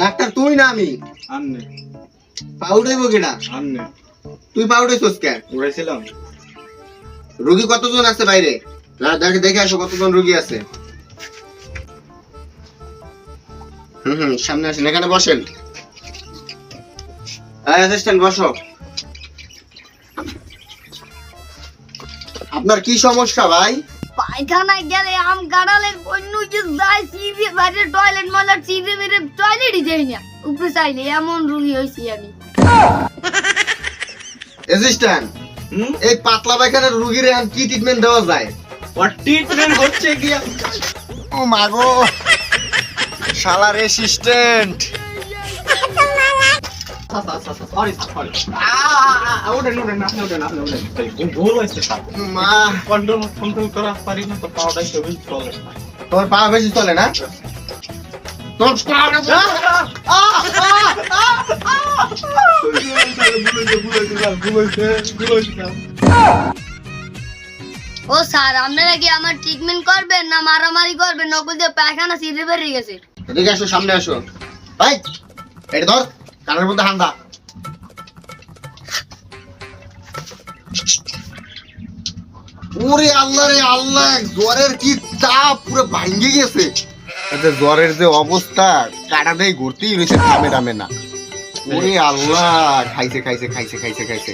Doctor তুই না আমি। আননে পাউডাইব কেডা? আননে তুই পাউডাইছস কেন উড়াইছিলাম। রোগী কতজন আছে বাইরে? না, দেখে দেখে আসো কতজন রোগী আছে। হুম হুম সামনে আসেন এখানে বসেন। অ্যাসিস্ট্যান্ট বসো। আপনার কি সমস্যা ভাই? পায়খানায় গেলে আম গাড়ালের অন্য যে যায় সিভি বাইরে টয়লেট মালার সিভি মেরে টয়লেটই যাই না। উপরে চাইলে এমন রুগী হয়েছি আমি। অ্যাসিস্ট্যান্ট হুম? এই পাতলা পায়খানার রোগীর এখন কি ট্রিটমেন্ট দেওয়া যায়? ওর ট্রিটমেন্ট হচ্ছে কি? ও মাগো শালার অ্যাসিস্ট্যান্ট সরি সরি ওঠেন ওঠেন আপনি ওঠেন আপনি ওঠেন ভুল হয়েছে স্যার মা কন্ট্রোল কন্ট্রোল করা পারি না তো পাওয়াটাই সবই চলে তোমার পা বেশি চলে না তোর ও স্যার, আপনারা কি আমার ট্রিটমেন্ট করবেন না মারামারি করবেন? নকল যে পায়খানা সিভি বেরিয়ে গেছে। এদিকে আসো, সামনে আসো। ভাই এটা ধর। কানের মধ্যে হান্দা ওরে আল্লাহ রে আল্লাহ, জ্বরের কি তাপ পুরো ভাঙ্গে গেছে। জ্বরের যে অবস্থা, কাটা দেয় ঘুরতেই রয়েছে, থামে টামে না। ওরে আল্লাহ, খাইছে খাইছে খাইছে খাইছে খাইছে।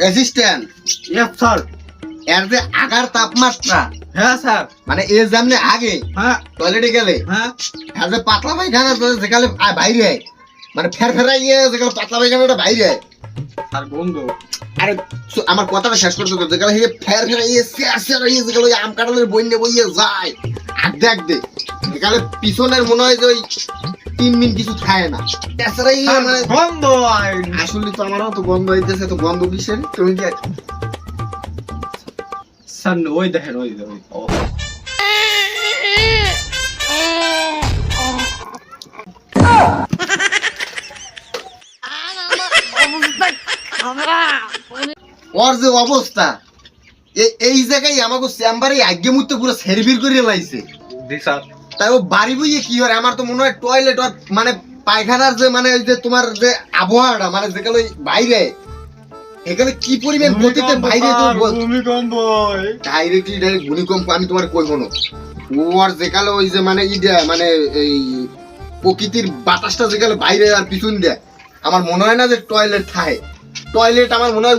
অ্যাসিস্ট্যান্ট স্যার এর যে আগার তাপমাত্রা হ্যাঁ স্যার। মানে এ যেমনি আগে হ্যাঁ। টয়লেটে গেলে হ্যাঁ। আর যে পাতলা পায়খানা তো যেখানে বাইরে হয় মানে ফের ফেরা ইয়ে যেখানে পাতলা পায়খানাটা বাইরে হয় স্যার বন্ধু। আরে আমার কথাটা শেষ করতে তো যেখানে ফের ফেরা ইয়ে শেয়ার শেয়ার ইয়ে যেগুলো আম কাঁঠালের বইয়ে যায়। আড্ডে আড্ডে এখানে পিছনের মনে হয় যে ওই তিন মিনিট কিছু খায় না। মানে আসলে তো আমারও তো গন্ধ হইতেছে তো গন্ধ কিসের? তুমি কি স্যার ওই দেখেন ওই দেখেন ওর যে অবস্থা এই জায়গায় আমাকে চেম্বারে আগে মুহূর্তে পুরো সেরভির করে লাইছে তাই ও বাড়ি বইয়ে কি হয় আমার তো মনে হয় টয়লেট মানে পায়খানার যে মানে ওই যে তোমার যে আবহাওয়াটা মানে যেগুলো বাইরে এখানে কি পরিমাণ গতিতে বাইরে ভূমিকম্প ডাইরেক্টলি ডাইরেক্ট ভূমিকম্প আমি তোমার কই ও আর যেকালে ওই যে মানে মানে এই প্রকৃতির বাতাসটা যেকালে বাইরে আর পিছন দেয়। আমার মনে হয় না যে টয়লেট খায়। টয়লেট আমার মনে হয়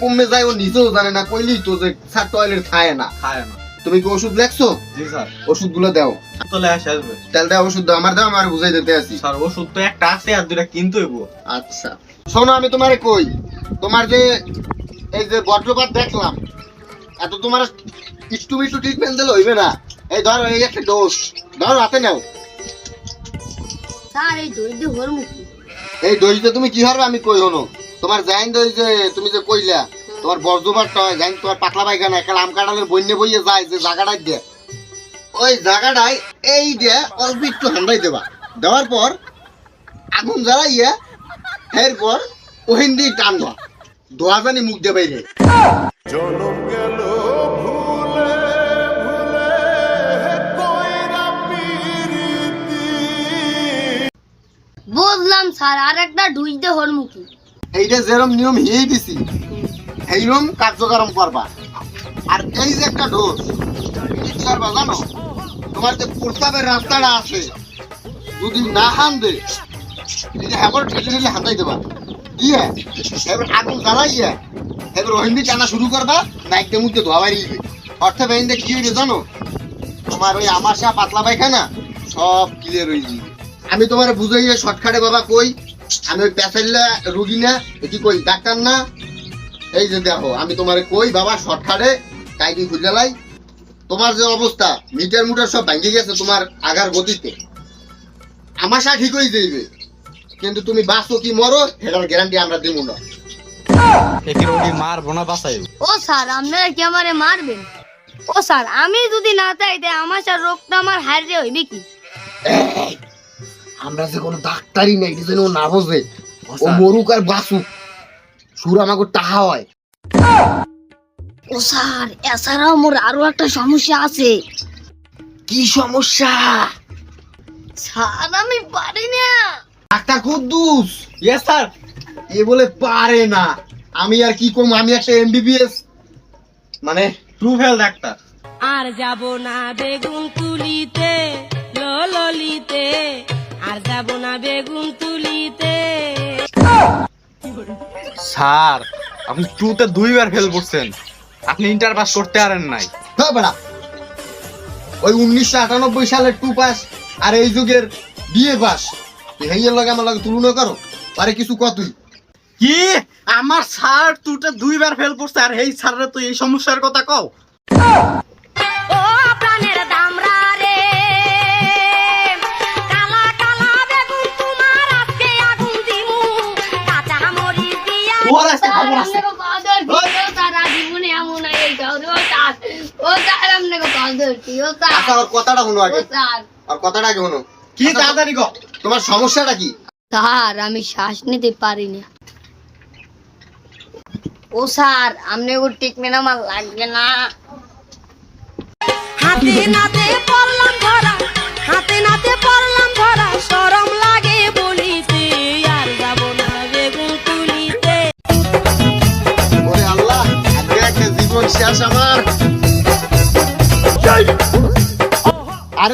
কমে যায় ও নিজেও জানে না। কইলেই তো যে স্যার টয়লেট খায় না। খায় না। তুমি কি ওষুধ লেখছো? জি স্যার। ওষুধগুলো দাও। আসবে তাহলে দাও ওষুধ দাও। আমার দাও আমার বুঝাই দিতে আসি। স্যার ওষুধ তো একটা আছে আর দুটা কিনতে হইব। আচ্ছা। শোনো আমি তোমারে কই তোমার যে এই যে বজ্রপাত দেখলাম এত তোমার একটু একটু ট্রিটমেন্ট দিলে হইবে না। এই ধরো এই একটা ডোজ ধরো হাতে নাও। স্যার এই দৈর্য হর মুক্তি এই ডোজটা তুমি কি হবে আমি কই হনো? তোমার জাইন দই যে তুমি যে কইলা তোমার বজ্রপাতটা হয় জাইন তোমার পাতলা পায়খানা একটা আম কাঁঠালের বন্যে বইয়ে যায় যে জায়গাটায় দিয়ে। ওই জায়গাটায় এই দিয়ে অল্প একটু হান্দাই দেবা। দেওয়ার পর আগুন জ্বালাইয়া এরপর ওহিন দিয়ে টানবা। দোয়া জানি মুখ দিয়ে বাইরে। বুঝলাম স্যার আর একটা ঢুইতে হর মুখী এইটা যেরম নিয়ম হিয়েই দিছি। এইরম কার্যক্রম করবা। আর এই যে একটা ডোজ করবা জানো? তোমার যে প্রস্তাবের রাস্তাটা আছে যদি না হান দে হ্যাঁ ঠেলে ঠেলে হাতাই দেবা। দিয়ে এবার আগুন জ্বালাইয়া এবার ওহিন্দি টানা শুরু করবা নাইকতে মুখতে ধোয়া বাড়িয়ে অর্থে বেহিন্দে কি হইবে জানো? তোমার ওই আমাশা পাতলা পায়খানা, সব ক্লিয়ার হয়ে যাবে আমি তোমার বুঝাইয়া শর্টকাটে বাবা কই, আমি ওই প্যাসেল্লা রুগী না, এটি কই ডাক্তার না? এই যে দেখো, আমি তোমারে কই বাবা শর্টকাটে টাইটি খুঁজে লাই। তোমার যে অবস্থা, মিটার মুটার সব ভাঙ্গে গেছে তোমার আগার গতিতে। আমাশা ঠিক হয়ে যাইবে। কিন্তু তুমি বাঁচো কি মরো এটার গ্যারান্টি আমরা দিব না। মারবো ও স্যার আপনারা কি আমারে মারবেন? ও স্যার আমি যদি না চাইতে আমার স্যার রোগটা আমার হারিয়ে হইবে কি? আমরা যে কোনো ডাক্তারই নেই এটা যেন ও না বোঝে। ও মরুক আর বাঁচুক। সুর আমাকে টাহা হয়। ও স্যার এছাড়াও মোর আরও একটা সমস্যা আছে। কি সমস্যা? স্যার আমি পারি না। ডাক্তার কুদ্দুস। ইয়েস স্যার এ বলে পারে না। আমি আর কি করব? আমি একটা এমবিবিএস মানে ট্রু ফেল ডাক্তার আর যাব না বেগুন তুলিতে ললিতে আর যাব না বেগুন তুলিতে। স্যার আপনি ট্রুতে দুইবার ফেল করছেন। আপনি ইন্টার পাস করতে পারেন নাই। হ্যাঁ বেড়া ওই উনিশশো আটানব্বই সালের টু পাস আর এই যুগের বিএ পাস হেইয়ের লগে আমার লগে তুলনা করো আরে কিছু কতুই কি? আমার স্যার টুতে দুইবার ফেল করছে আর এই স্যারের তো এই সমস্যার কথা কও। ও প্রাণের দামরা রে কালা কালা বেগুন তোমার আজকে আগুন দিমু। কাঁচা মরিচ দিয়া ওর আজকে খবর আছে কথাটা শুনো আগে। আর কথাটা আগে শুনো। কি তাড়াতাড়ি কর। তোমার সমস্যাটা কি? স্যার আমি শ্বাস নিতে পারি না ও স্যার আপনি ওর ট্রিটমেন্ট আমার লাগবে না। হাতে নাতে পড়লাম ধরা হাতে নাতে পড়লাম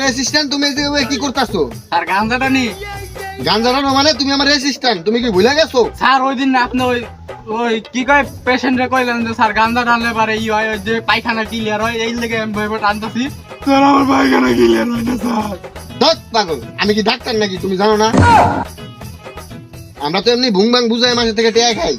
আরে তুমি কি করতেছো? আর গাঞ্জাটা নি। জানানো মানে তুমি আমার অ্যাসিস্ট্যান্ট তুমি কি ভুলে গেছো? স্যার ওই দিন না আপনি ওই ওই কি কয় পেশেন্টে কইলেন যে স্যার গাঞ্জা টানলে পারে ই হয় যে পায়খানা ক্লিয়ার হয় এই লেগে আমি ভেবে টানতেছি। স্যার আমার পায়খানা ক্লিয়ার হয় না স্যার। ধত পাগল আমি কি ডাক্তার নাকি তুমি জানো না? আমরা তো এমনি ভুং ভাং বুঝাই মাসে থেকে টেয়া খাই।